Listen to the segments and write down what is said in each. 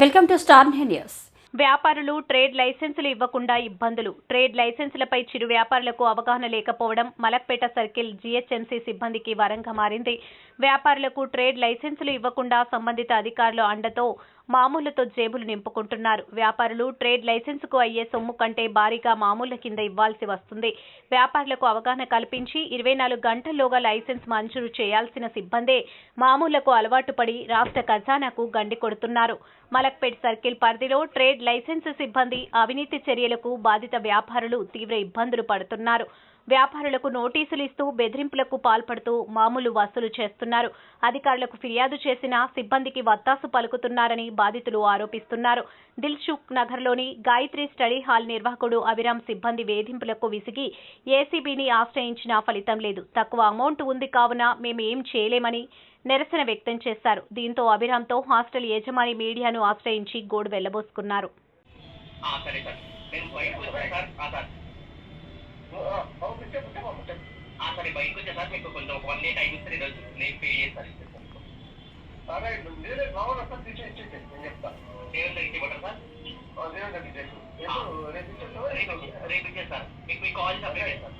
Welcome to Star News. వ్యాపారులు trade లైసెన్సులు ఇవ్వకుండా ఇబ్బందులు. ట్రేడ్ లైసెన్సులపై చిరు వ్యాపారులకు అవగాహన లేకపోవడం మలక్పేట సర్కిల్ జీహెచ్ఎంసీ సిబ్బందికి వరంగా మారింది. వ్యాపారులకు ట్రేడ్ లైసెన్సులు ఇవ్వకుండా సంబంధిత అధికారుల అండతో మామూలుతో జేబులు నింపుకుంటున్నారు. వ్యాపారులు ట్రేడ్ లైసెన్సుకు అయ్యే సొమ్ము కంటే భారీగా మామూలు కింద ఇవ్వాల్సి వస్తుంది. వ్యాపారులకు అవగాహన కల్పించి ఇరవై నాలుగు గంటల్లోగా లైసెన్స్ మంజూరు చేయాల్సిన సిబ్బందే మామూలకు అలవాటు పడి రాష్ట్ర ఖజానాకు గండి కొడుతున్నారు. మలక్పేట్ సర్కిల్ పరిధిలో ట్రేడ్ లైసెన్స్ సిబ్బంది అవినీతి చర్యలకు బాధిత వ్యాపారులు తీవ్ర ఇబ్బందులు పడుతున్నారు. వ్యాపారులకు నోటీసులు ఇస్తూ బెదిరింపులకు పాల్పడుతూ మామూలు వసూలు చేస్తున్నారు. అధికారులకు ఫిర్యాదు చేసినా సిబ్బందికి వత్తాసు పలుకుతున్నారని బాధితులు ఆరోపిస్తున్నారు. దిల్సుఖ్ నగర్లోని గాయత్రి స్టడీ హాల్ నిర్వాహకుడు అభిరామ్ సిబ్బంది వేధింపులకు విసిగి ఏసీబీని ఆశ్రయించినా ఫలితం లేదు. తక్కువ అమౌంట్ ఉంది కావున మేము ఏం చేయలేమని నిరసన వ్యక్తం చేశారు. దీంతో అభిరామ్తో హాస్టల్ యజమాని మీడియాను ఆశ్రయించి గోడు వెళ్ళబోసుకున్నారు ఆ, సరే సార్ నేను బయటకు వచ్చాను సార్ ఆ, సార్ ఆ, సరే బయటకు వచ్చా సార్ మీకు కొంచెం వన్ డే టైం ఇస్తే ఈరోజు నేను పే చేస్తాను సరే నేనే కావాలి సార్? తీసి ఇచ్చేసి నేను చెప్తా దేవుని దగ్గరికి ఇవ్వడం సార్ అదే ఇచ్చేసి రేపు ఇచ్చేస్తావా? రేపు ఇచ్చేస్తాను మీకు మీ కాల్ సపరేట్ చేస్తాను.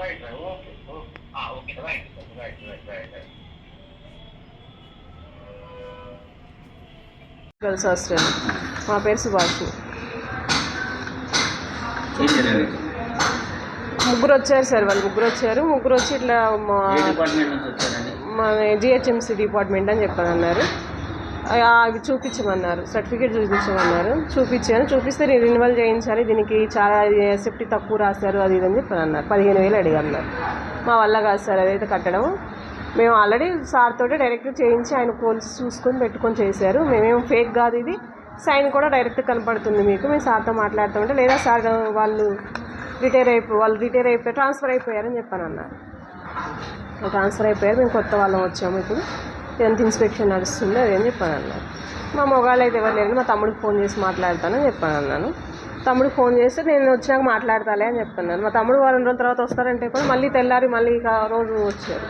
Right right okay okay. ఆ, okay sir. Right right right right right hostel మా పేరు సుభాష్. ముగ్గురు వచ్చారు సార్ వాళ్ళు ముగ్గురు వచ్చారు ముగ్గురు వచ్చి ఇట్లా మా మా జిహెచ్ఎంసీ డిపార్ట్మెంట్ అని ఆ, అవి చూపించమన్నారు. సర్టిఫికేట్ చూపించమన్నారు. చూపించాను. చూపిస్తే నేను రినివల్ చేయించాలి. దీనికి చాలా సేఫ్టీ తక్కువ రాశారు అది ఇది అని చెప్పని అన్నారు పదిహేను వేలు అడిగారు మా వల్ల కాదు సార్ అదైతే కట్టడం. మేము ఆల్రెడీ సార్ తోటి డైరెక్ట్ చేయించి ఆయన పోలీస్ చూసుకొని పెట్టుకొని చేశారు. మేమేం ఫేక్ కాదు ఇది. సైన్ కూడా డైరెక్ట్ కనపడుతుంది మీకు. మేము సార్తో మాట్లాడుతుంటే లేదా సార్ వాళ్ళు రిటైర్ అయిపో వాళ్ళు రిటైర్ అయిపోయి ట్రాన్స్ఫర్ అయిపోయారని చెప్పాను అన్నారు ట్రాన్స్ఫర్ అయిపోయారు మేము కొత్త వాళ్ళం వచ్చాము ఇప్పుడు. ఎంత ఇన్స్పెక్షన్ నడుస్తుంది అది అని చెప్పాను అన్నారు మా మొగాళ్ళు అయితే ఎవరు లేరు మా తమ్ముడికి ఫోన్ చేసి మాట్లాడతానని చెప్పాను అన్నాను. తమ్ముడికి ఫోన్ చేస్తే నేను వచ్చినాక మాట్లాడతాలే అని చెప్తున్నాను మా తమ్ముడు వారం రోజుల తర్వాత వస్తారంటే కూడా మళ్ళీ తెల్లారి మళ్ళీ ఇక రోజు వచ్చారు.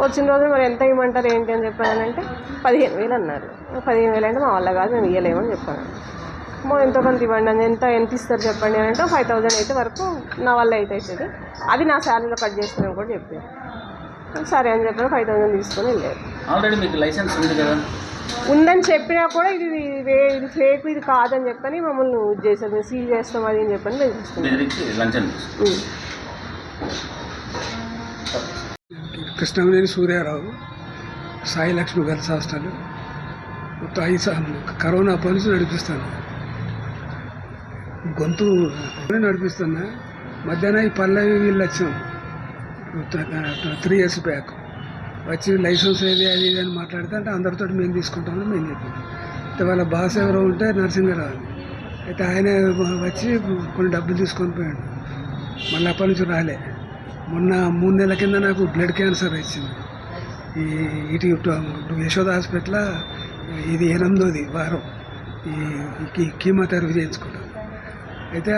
వచ్చిన రోజు మరి ఎంత ఇవ్వమంటారు ఏంటి అని చెప్పానంటే పదిహేను వేలు అన్నారు. పదిహేను వేలు అంటే మా వల్ల కాదు మేము ఇవ్వలేమని చెప్పాను మో ఎంతో కొంత ఇవ్వండి అని ఎంత ఎంత ఇస్తారు చెప్పండి అని అంటే ఫైవ్ థౌజండ్ అయితే వరకు నా వల్ల అయితే అవుతుంది అది నా శాలరీలో కట్ చేస్తానని కూడా చెప్పాను సరే అని చెప్పాను ఫైవ్ థౌజండ్ తీసుకొని వెళ్ళారు. ఆల్రెడీ మీకు లైసెన్స్ ఉంది కదా? ఉందని చెప్పినా కూడా ఇది వే- ఇది ఫేక్ ఇది కాదని చెప్పని మమ్మల్ని ఇది చేశారు. మేము సీల్ చేస్తాం అది అని చెప్పని బెదిరిస్తున్నాం. కృష్ణమనేని సూర్యారావు సాయి లక్ష్మి గర్ల్స్ హాస్టల్ ఐదు కరోనా నుంచి నడిపిస్తాను గొంతు నడిపిస్తున్నా. మధ్యాహ్నం ఈ పల్లవి వీళ్ళు వచ్చాం. త్రీ ఇయర్స్ బ్యాక్ వచ్చి లైసెన్స్ ఏది అది ఇది అని మాట్లాడితే అంటే అందరితో మేము తీసుకుంటామని మేము చెప్పాం. అయితే వాళ్ళ బాస్ ఎవరో ఉంటే నరసింహరావు. అని. అయితే ఆయన వచ్చి కొన్ని డబ్బులు తీసుకొని పోయాడు. మళ్ళీ అప్పటి నుంచి రాలే. మొన్న మూడు నెలల కింద నాకు బ్లడ్ క్యాన్సర్ వచ్చింది. ఈ ఇటు ఇటు యశోద హాస్పిటల్ ఇది ఎనిమిదోది వారం. ఈ కీమోథెరపీ చేయించుకుంటాం అయితే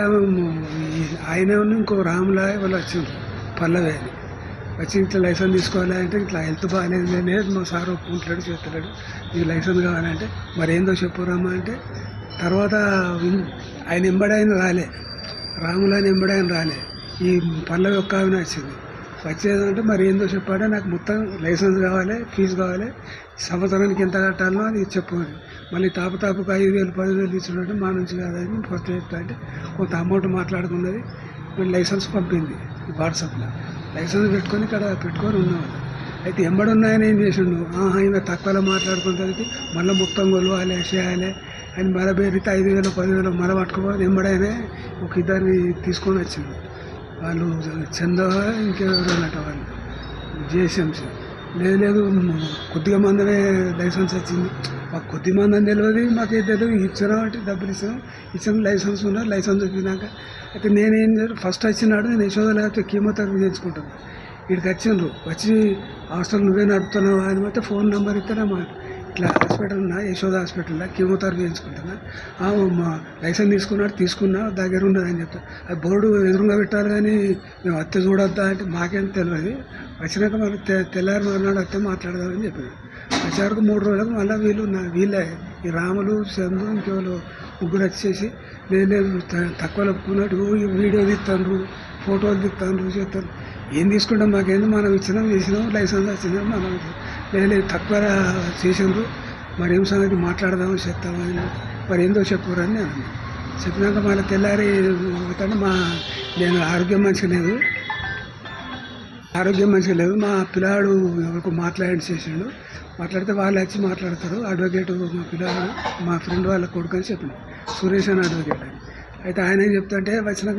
ఆయన ఇంకో రాములా వాళ్ళు వచ్చిండ్రు పల్లవి అని వచ్చి ఇట్లా లైసెన్స్ తీసుకోవాలి అంటే ఇట్లా హెల్త్ బాగాలేదు లేదు మా సార్ ఒప్పుకుంటాడు చేస్తున్నాడు. ఈ లైసెన్స్ కావాలంటే మరి ఏందో చెప్పురామా అంటే తర్వాత ఆయన ఎంబడాయన రాలే. రాములని ఎంబడాయన రాలే. ఈ పల్లవి ఒక్క ఆమె వచ్చింది. వచ్చేదంటే మరి ఏందో చెప్పాడే నాకు మొత్తం లైసెన్స్ కావాలి ఫీజు కావాలి సంవత్సరానికి ఎంత కట్టాలనో అది చెప్పు మళ్ళీ తాపు తాపుకు ఐదు వేలు పదివేలు ఇచ్చినట్టు మా నుంచి కాదని ఫస్ట్ అంటే కొంత అమౌంట్ మాట్లాడుకున్నది మళ్ళీ లైసెన్స్ పంపింది వాట్సాప్లో. లైసెన్స్ పెట్టుకొని ఇక్కడ పెట్టుకొని ఉన్నవాళ్ళు అయితే ఎంబడున్నాయని ఏం చేసిండు? ఆహా ఈమె తక్కువలో మాట్లాడుకుంటుంది మళ్ళీ మొత్తం కొలవాలి చేయాలి అని మళ్ళీ బెరితే ఐదు వేలు పదివేలు మళ్ళీ పట్టుకోవాలి ఎంబడైనా ఒక ఇద్దరిని తీసుకొని వచ్చింది వాళ్ళు చందో ఇంకెవరు అన్నట్టు వాళ్ళు. జిఎస్ఎంసీ లేదు లేదు కొద్దిగా మందమే లైసెన్స్ వచ్చింది. మాకు కొద్ది మంది అని తెలియదు మాకే తెలియదు ఇచ్చినాం అంటే డబ్బులు ఇచ్చినాం ఇచ్చిన లైసెన్స్ ఉన్నారు లైసెన్స్ వచ్చినాక. అయితే నేనేం ఫస్ట్ వచ్చినాడు నేను యశోద లేకపోతే కీమోథెరపీ చేయించుకుంటాను ఇక్కడికి వచ్చిండ్రు. వచ్చి హాస్టల్ నువ్వే నడుపుతున్నావు అని అయితే ఫోన్ నెంబర్ ఇస్తేనే మా ఇట్లా హాస్పిటల్ ఉన్నా యశోద హాస్పిటల్లో కీమోథెరపీ చేయించుకుంటున్నా. మా లైసెన్స్ తీసుకున్నాడు తీసుకున్నా దగ్గర ఉన్నదని చెప్తా అది బోర్డు ఎదురుగా పెట్టాలి కానీ మేము అత్తే చూడొద్దా అంటే మాకేం తెలియదు వచ్చినాక మరి తె తెల్లారి మర్నాడు వస్తే మాట్లాడదామని చెప్పాను వచ్చేవరకు మూడు రోజులకు మళ్ళీ వీళ్ళు నా వీళ్ళే. ఈ రాములు చందు ఇంకెవరు ముగ్గురు వచ్చేసి నేను త- తక్కువ ఒప్పుకున్నట్టు వీడియో తీస్తాను ఫోటోలు తీస్తాను చేస్తాను ఏం తీసుకుంటాం మాకేంది? మనం ఇచ్చినాం చేసినాం లైసెన్స్ వచ్చినాం మనం లేదు తక్కువ చేసిండ్రు. మరి ఏం సంగతి మాట్లాడదామని చెప్తామని మరి ఏందో చెప్పారని నేను చెప్పినాక మళ్ళీ తెల్లారి పోతాను మా నేను ఆరోగ్యం మంచిగా లేదు. ఆరోగ్యం మంచిగా లేదు. మా పిల్లాడు ఎవరికి మాట్లాడి చేసాడు. మాట్లాడితే వాళ్ళు వచ్చి మాట్లాడతారు. అడ్వకేట్ మా పిల్లాడు మా ఫ్రెండ్ వాళ్ళ కొడుకు అని చెప్పిన. సురేష్ అని అడ్వకేట్ అని అయితే ఆయన ఏం చెప్తుంటే వచ్చిన